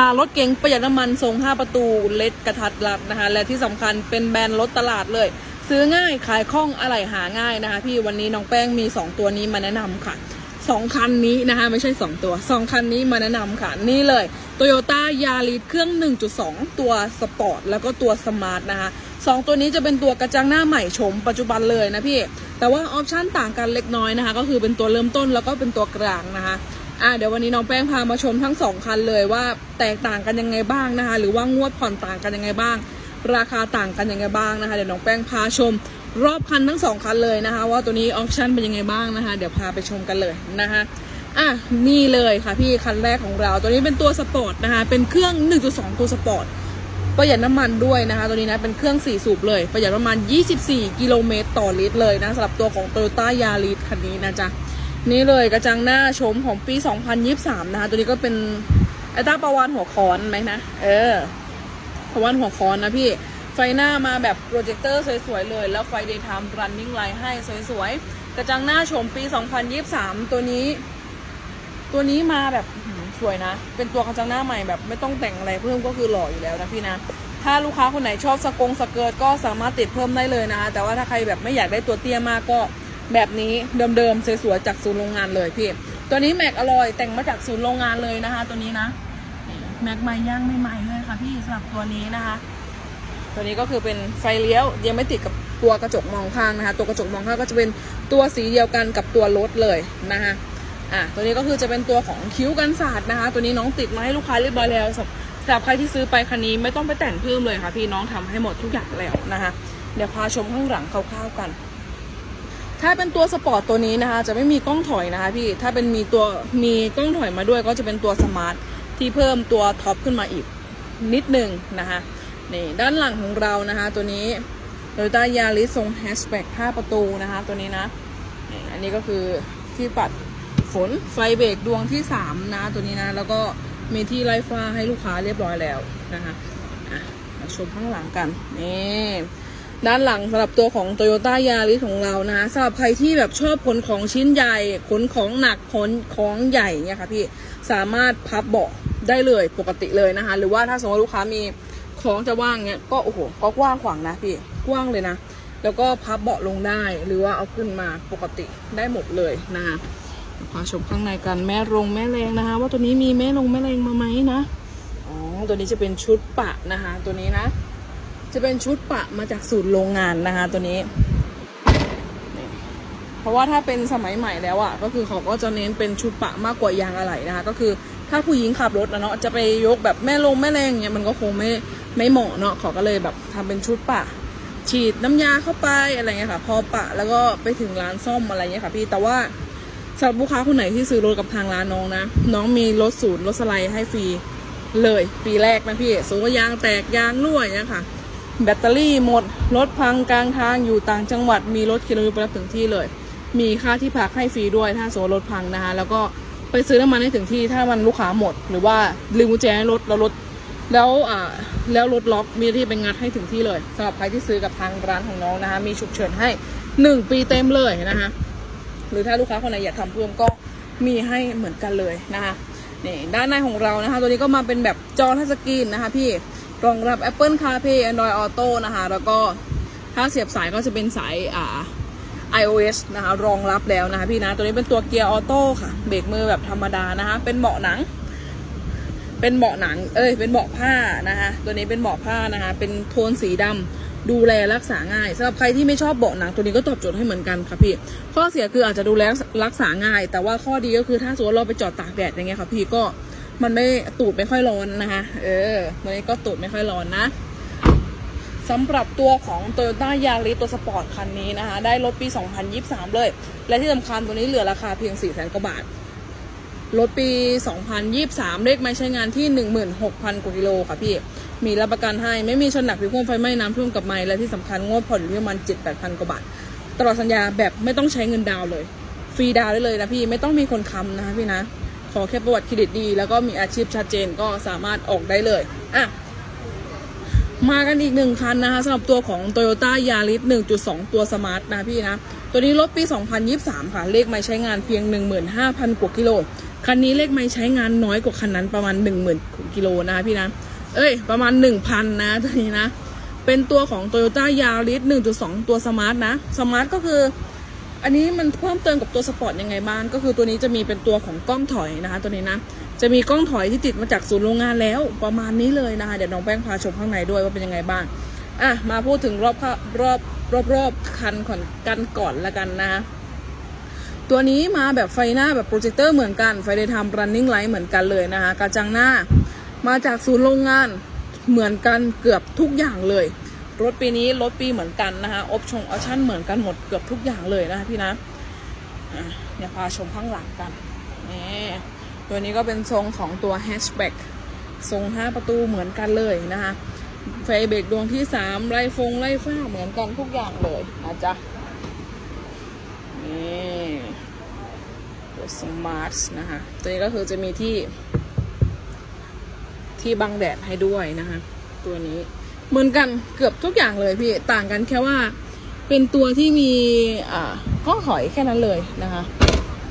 หารถเก๋งประหยัดน้ำมันทรง 5 ประตูเล็ดกระทัดรัดนะคะ และที่สำคัญเป็นแบรนด์รถตลาดเลย ซื้อง่ายขายคล่องอะไหล่หาง่ายนะคะ พี่วันนี้น้องแป้งมี 2 ตัวนี้มาแนะนำค่ะสองคันนี้นะคะ ไม่ใช่ 2 ตัว 2 คันนี้มาแนะนำค่ะ นี่เลย Toyota Yaris เครื่อง 1.2 ตัวสปอร์ตแล้วก็ตัวสมาร์ทนะคะสองตัวนี้จะเป็นตัวกระจังหน้าใหม่ชมปัจจุบันเลยนะพี่ แต่ว่าออปชั่นต่างกันเล็กน้อยนะคะ ก็คือเป็นตัวเริ่มต้นแล้วก็เป็นตัวกลางนะคะ อะเดี๋ยววันนี้น้องแป้งพามาชมทั้งสองคันเลยว่าแตกต่างกันยังไงบ้างนะคะ หรือว่างวดผ่อนต่างกันยังไงบ้าง ราคาต่างกันยังไงบ้างนะคะ เดี๋ยวน้องแป้งพาชม รอบคันทั้งสองคันเลยนะคะ ว่าตัวนี้ออปชั่นเป็นยังไงบ้างนะคะ เดี๋ยวพาไปชมกันเลยนะคะอะนี่เลยค่ะพี่คันแรกของเรา ตัวนี้เป็นตัวสปอร์ตนะคะเป็นเครื่อง 1.2 ตัวสปอร์ตประหยัดน้ำมันด้วยนะคะ ตัวนี้นะเป็นเครื่อง 4 สูบเลย ประหยัดประมาณ 24 กิโลเมตรต่อลิตรเลยนะสำหรับตัวของ Toyota Yaris คันนี้นะจ๊ะ นี่เลยกระจังหน้าชมของปี 2023 นะคะ ตัวนี้ก็เป็นไอต้าประวานหัวคอนไหมนะ เออ ประวานหัวคอนนะพี่ ไฟหน้ามาแบบโปรเจคเตอร์สวยๆเลย แล้วไฟ daytime running light ให้สวยๆ กระจังหน้าชมปี 2023 ตัวนี้ ตัวนี้มาแบบสวยนะ เป็นตัวกระจังหน้าใหม่แบบไม่ต้องแต่งอะไรเพิ่มก็คือหล่ออยู่แล้วนะพี่นะ ถ้าลูกค้าคนไหนชอบสกงสเกิร์ตก็สามารถติดเพิ่มได้เลยนะคะ แต่ว่าถ้าใครแบบไม่อยากได้ตัวเตี้ยมากก็ แบบนี้เดิมๆสวยๆจากศูนย์โรงงานเลยพี่ตัวนี้แม็กอร่อยแต่งมาจากศูนย์โรงงานเลยนะคะ ตัวนี้นะแม็กใหม่ย่างใหม่ๆเลยค่ะพี่สำหรับตัวนี้นะคะ ตัวนี้ก็คือเป็นไฟเลี้ยวยังไม่ติดกับตัวกระจกมองข้างนะคะ ตัวกระจกมองข้างก็จะเป็นตัวสีเดียวกันกับตัวรถเลยนะคะอะตัวนี้ก็คือจะเป็นตัวของคิ้วกันศาสตร์นะคะ ตัวนี้น้องติดมาให้ลูกค้าเรียบร้อยแล้วสำหรับสำหรับใครที่ซื้อไปคันนี้ไม่ต้องไปแต่งเพิ่มเลยค่ะ พี่น้องทำให้หมดทุกอย่างแล้วนะคะ เดี๋ยวพาชมข้างหลังคร่าวๆกัน ถ้าเป็นตัวสปอร์ตตัวนี้นะคะ จะไม่มีกล้องถอยนะคะพี่ ถ้าเป็นมีตัวมีกล้องถอยมาด้วยก็จะเป็นตัวสมาร์ทที่เพิ่มตัวท็อปขึ้นมาอีกนิดหนึ่งนะคะนี่ด้านหลังของเรานะคะ ตัวนี้โตโยต้ายาริสทรงแฮชแบ็ก5ประตูนะคะ ตัวนี้นะนี่อันนี้ก็คือที่ปัดฝนไฟเบรกดวงที่ 3 นะ ตัวนี้นะ แล้วก็มีที่ไล่ฟ้าให้ลูกค้าเรียบร้อยแล้วนะคะอะมาชมข้างหลังกันนี่ ด้านหลังสำหรับตัวของ Toyota Yaris ของเรานะคะสำหรับใครที่แบบชอบขนของชิ้นใหญ่ขนของหนักขนของใหญ่เนี่ยค่ะพี่สามารถพับเบาะได้เลยปกติเลยนะคะ หรือว่าถ้าสมมติลูกค้ามีของจะว่างเนี่ยก็โอ้โหก็กว้างขวางนะพี่กว้างเลยนะ แล้วก็พับเบาะลงได้หรือว่าเอาขึ้นมาปกติได้หมดเลยนะคะพาชมข้างในกันแม่รงแม่แรงนะคะ ว่าตัวนี้มีแม่ลงแม่แรงมาไหมนะอ๋อตัวนี้จะเป็นชุดปะนะคะ ตัวนี้นะ จะเป็นชุดปะมาจากสูตรโรงงานนะคะ ตัวนี้ เพราะว่าถ้าเป็นสมัยใหม่แล้วอะ่ะ ก็คือเขาก็จะเน้นเป็นชุดปะมากกว่ายางอะไหล่นะคะ ก็คือถ้าผู้หญิงขับรถนะเนาะจะไปยกแบบแม่ลงแม่แรงเนี่ยมันก็คงไม่ไม่เหมาะเนาะเขาก็เลยแบบทำเป็นชุดปะ ฉีดน้ำยาเข้าไปอะไรเงี้ยค่ะ พอปะแล้วก็ไปถึงร้านซ่อมอะไรเงี้ยค่ะ พี่แต่ว่าสำหรับลูกค้าคนไหนที่ซื้อรถกับทางร้านน้องนะ น้องมีรถศูนย์รถสไลด์ให้ฟรีเลยปีแรกนะพี่สมมติว่ายางแตกยางรั่วอย่างเงี้ยค่ะ แบตเตอรี่หมด รถพังกลางทางอยู่ต่างจังหวัดมีรถเคลนไปรับถึงที่เลย มีค่าที่พักให้ฟรีด้วยถ้าสมมติรถพังนะคะ แล้วก็ไปซื้อน้ำมันให้ถึงที่ถ้ามันลูกค้าหมด หรือว่าลืมกุญแจให้รถแล้วรถแล้วอ่าแล้วรถล็อกมีที่ไปงัดให้ถึงที่เลยสำหรับใครที่ซื้อกับทางร้านของน้องนะคะ มีฉุกเฉินให้หนึ่งปีเต็มเลยนะคะหรือถ้าลูกค้าคนไหนอยากทำเพิ่มก็มีให้เหมือนกันเลยนะคะนี่ด้านในของเรานะคะ ตัวนี้ก็มาเป็นแบบจอทัชสกรีนนะคะพี่ รองรับ Apple CarPlay Android Auto นะคะ แล้วก็ถ้าเสียบสายก็จะเป็นสายอ่า iOS นะคะ รองรับแล้วนะคะพี่นะ ตัวนี้เป็นตัวเกียร์ออโต้ค่ะ เบรกมือแบบธรรมดานะคะ เป็นเบาะหนัง เป็นเบาะหนัง เอ้ย เป็นเบาะผ้านะคะ ตัวนี้เป็นเบาะผ้านะคะ เป็นโทนสีดำดูแลรักษาง่ายสำหรับใครที่ไม่ชอบเบาะหนังตัวนี้ก็ตอบโจทย์ให้เหมือนกันค่ะพี่ ข้อเสียคืออาจจะดูแลรักษาง่าย แต่ว่าข้อดีก็คือถ้าสมมติเราไปจอดตากแดดอย่างเงี้ยค่ะพี่ก็ มันไม่ตูดไม่ค่อยร้อนนะคะ เออตัวนี้ก็ตูดไม่ค่อยร้อนนะสำหรับตัวของ Toyota Yaris ตัวสปอร์ตคันนี้นะคะ ได้รถปี 2023 เลย และที่สำคัญตัวนี้เหลือราคาเพียง 4 0 0 0 0กว่าบาทรถปี 2023 เลขไม่ใช้งานที่ 16,000 กว่ากิโลค่ะพี่ มีรับประกันให้ ไม่มีชนหนักผิวคมไฟไหม้น้ำท่วมกับไม้และที่สำคัญงวดผ่อนอยู่ที่ประมาณ7-8,000 กว่าบาท ตลอดสัญญาแบบไม่ต้องใช้เงินดาวเลย ฟรีดาวได้เลยนะพี่ ไม่ต้องมีคนค้ำนะคะพี่นะ อแค่ประวัติเครดิตดี แล้วก็มีอาชีพชัดเจนก็สามารถออกได้เลยอะมากันอีกหนึ่งคันนะคะสำหรับตัวของ Toyota Yaris 1.2 ตัวสมาร์ทนะพี่นะ ตัวนี้รถปี 2023 ค่ะ เลขไม่ใช้งานเพียง 15,000 กว่ากิโล คันนี้เลขไม่ใช้งานน้อยกว่าคันนั้นประมาณหนึ่งหมื่นกิโลนะคะพี่นะ เอ้ย ประมาณหนึ่งพันนะตัวนี้นะ เป็นตัวของ Toyota Yaris 1.2 ตัวสมาร์ทนะ สมาร์ทก็คือ อันนี้มันเพิ่มเติมกับตัวสปอร์ตยังไงบ้างก็คือตัวนี้จะมีเป็นตัวของกล้องถอยนะคะ ตัวนี้นะจะมีกล้องถอยที่ติดมาจากศูนย์โรงงานแล้วประมาณนี้เลยนะคะเดี๋ยวน้องแป้งพาชมข้างในด้วยว่าเป็นยังไงบ้างอะมาพูดถึงรอบรอบรอบรอบคันก่อนกันก่อนละกันนะคะตัวนี้มาแบบไฟหน้าแบบโปรเจคเตอร์เหมือนกันไฟได้ทำ running light เหมือนกันเลยนะคะกระจังหน้า มาจากศูนย์โรงงานเหมือนกันเกือบทุกอย่างเลย รถปีนี้รถปีเหมือนกันนะคะออปชงออปชั่นเหมือนกันหมดเกือบทุกอย่างเลยนะคะพี่นะเดี๋ยพาชมข้างหลังกันนี่ตัวนี้ก็เป็นทรงของตัวแฮชแบ็กทรง 5 ประตูเหมือนกันเลยนะคะไฟเบรกดวงที่ 3 ไล่ฟงไล่ฟ้าเหมือนกันทุกอย่างเลยนะจ๊ะนี่ตัวสมาร์ทนะคะตัวนี้ก็คือจะมีที่ที่บังแดดให้ด้วยนะคะตัวนี้ เหมือนกันเกือบทุกอย่างเลยพี่ต่างกันแค่ว่าเป็นตัวที่มีอ่าก้องถอยแค่นั้นเลยนะคะ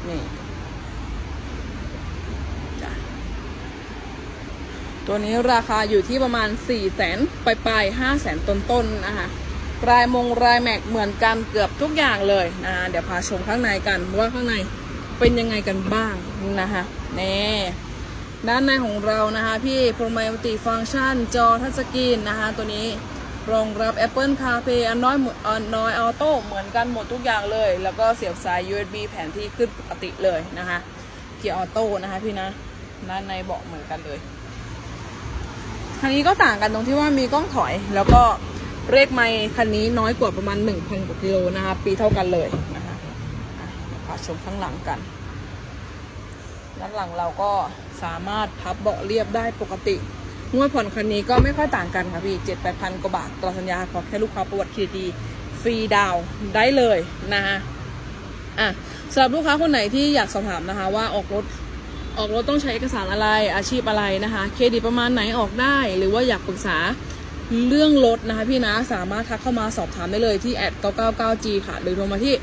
นี่ตัวนี้ราคาอยู่ที่ประมาณ4ี่แสนปลายปลายห้าแสนต้นๆนนะคะรายมงรายแม็กเหมือนกันเกือบทุกอย่างเลยนะะเดี๋ยวพาชมข้างในกันว่าข้างในเป็นยังไงกันบ้างนะคะนี่ ด้านในของเรานะคะ พี่โปรไมมัติฟังก์ชัน จอทัชสกรีนนะคะ ตัวนี้รองรับ Apple CarPlay Android Android Auto เหมือนกันหมดทุกอย่างเลย แล้วก็เสียบสาย USB แผนที่ขึ้นปกติเลยนะคะเกียร์ออโต้นะคะพี่นะด้านในเบาะเหมือนกันเลยคันนี้ก็ต่างกันตรงที่ว่ามีกล้องถอย แล้วก็เลขไม่คันนี้น้อยกว่าประมาณ 1,000กว่ากิโลนะคะ ปีเท่ากันเลยนะคะอะเดี๋ยวพาชมข้างหลังกัน ด้านหลังเราก็ สามารถพับเบาะเรียบได้ปกติงวดผ่อนคันนี้ก็ไม่ค่อยต่างกันค่ะพี่เจ็ดแปดพันกว่าบาทต่อสัญญาขอแค่ลูกค้าประวัติเครดิตดีฟรีดาวได้เลยนะคะอะสำหรับลูกค้าคนไหนที่อยากสอบถามนะคะ ว่าออกรถออกรถต้องใช้เอกสารอะไรอาชีพอะไรนะคะ เครดิตประมาณไหนออกได้ หรือว่าอยากปรึกษาเรื่องรถนะคะพี่นะสามารถทักเข้ามาสอบถามได้เลยที่แอด 999 g ค่ะ หรือโทรมาที่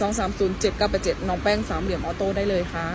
0612307987 น้องแป้งสามเหลี่ยมออโต้ได้เลยค่ะ